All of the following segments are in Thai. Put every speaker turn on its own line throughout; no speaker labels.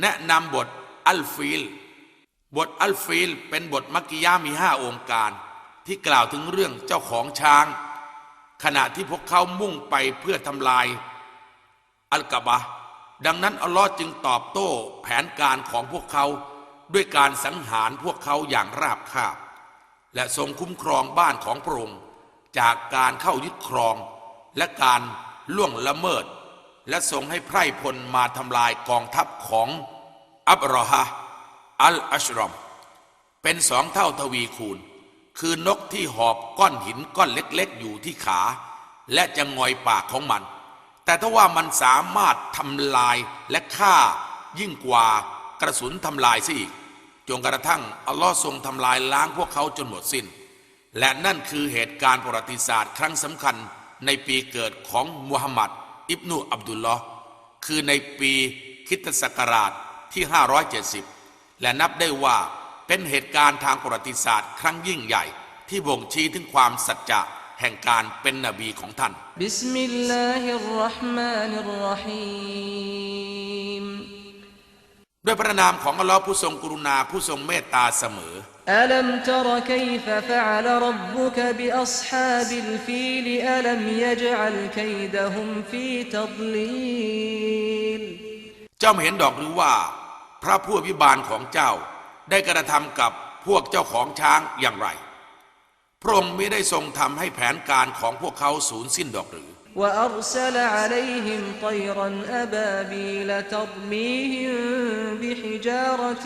แนะนำบทอัลฟิลบทอัลฟิลเป็นบทมักกิยามีห้าองค์การ ที่กล่าวถึงเรื่องเจ้าของช้าง ขณะที่พวกเขามุ่งไปเพื่อทำลาย อัลกบะ ดังนั้นอัลลอฮ์จึงตอบโต้แผนการของพวกเขาด้วยการสังหารพวกเขาอย่างราบคาบ และทรงคุ้มครองบ้านของพระองค์จากการเข้ายึดครอง และการล่วงละเมิด และทรงให้ไพร่พลมาทำลายกองทัพของอับรอฮะอัลอัชรอม เป็นสองเท่าทวีคูณ คือนกที่หอบก้อนหินก้อนเล็กๆ อยู่ที่ขา และจะงอยปากของมัน แต่ถ้าว่ามันสามารถทำลายและฆ่ายิ่งกว่ากระสุนทำลายซะอีกจนกระทั่งอัลลอฮ์ทรงทำลายล้างพวกเขาจนหมดสิ้น และนั่นคือเหตุการณ์ประวัติศาสตร์ครั้งสำคัญในปีเกิดของมุฮัมมัด อิบนุอับดุลลอฮ์คือในปีคิตศักราชที่ 570 และนับได้ว่าเป็นเหตุการณ์ทางประวัติศาสตร์ ครั้งยิ่งใหญ่ ที่บ่งชี้ถึงความสัจจะแห่งการเป็นนบีของท่าน
บิสมิลลาฮิรราะห์มานิรราฮีม
ด้วยพระนามของอัลลอฮ์ผู้ทรงกรุณาผู้ทรงเมตตาเสมอ
ألم تر كيف فعل ربك بأصحاب الفيل ألم يجعل كيدهم في تضليل
เจ้าไม่เห็นดอกหรือว่า พระผู้อภิบาลของเจ้าได้กระทำกับพวกเจ้าของช้างอย่างไร พระองค์ไม่ได้ทรงทำให้แผนการของพวกเขาสูญสิ้นดอกหรือ
وأرسل عليهم طيرا أبابيل ترميهم بحجارة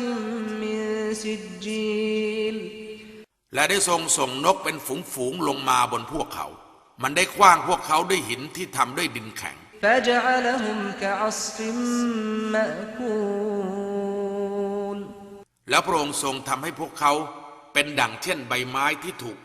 من سجيل
และได้ทรงส่งนกเป็นฝูงๆลงมาบนพวกเขา มันได้คว้างพวกเขาด้วยหินที่ทำด้วยดินแข็ง
فجعلهم كعصف مأكول
แล้วพระองค์ทรงทำให้พวกเขาเป็นดั่งเช่นใบไม้ที่ถูกกัด